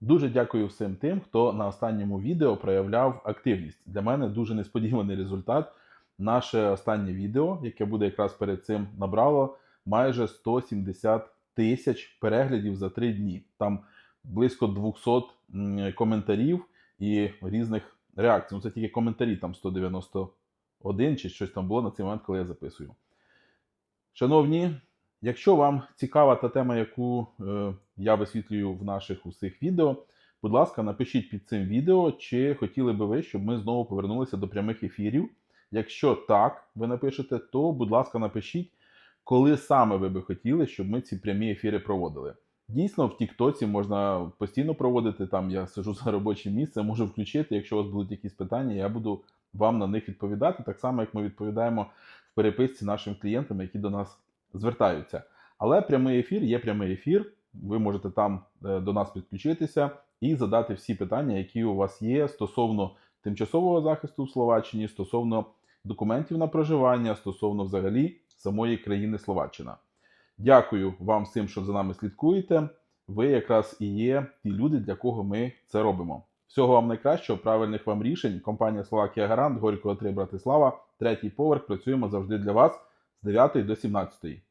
Дуже дякую всім тим, хто на останньому відео проявляв активність. Для мене дуже несподіваний результат. Наше останнє відео, яке буде якраз перед цим, набрало майже 170 тисяч переглядів за три дні. Там близько 200 коментарів і різних реакцій. Ну, це тільки коментарі, там 191 чи щось там було на цей момент, коли я записую. Шановні, якщо вам цікава та тема, яку е, я висвітлюю в наших усіх відео, будь ласка, напишіть під цим відео, чи хотіли би ви, щоб ми знову повернулися до прямих ефірів. Якщо так, ви напишете, то, будь ласка, напишіть, коли саме ви би хотіли, щоб ми ці прямі ефіри проводили. Дійсно, в Тіктоці можна постійно проводити. Там я сижу за робочим місцем, можу включити. Якщо у вас будуть якісь питання, я буду вам на них відповідати, так само, як ми відповідаємо в переписці нашим клієнтам, які до нас звертаються. Але прямий ефір є прямий ефір. Ви можете там е, до нас підключитися і задати всі питання, які у вас є стосовно тимчасового захисту в Словаччині, стосовно документів на проживання, стосовно взагалі самої країни Словаччина. Дякую вам всім, що за нами слідкуєте. Ви якраз і є ті люди, для кого ми це робимо. Всього вам найкращого, правильних вам рішень. Компанія Словакія Гарант, Горького 3 Братислава, третій поверх. Працюємо завжди для вас з 9 до 17.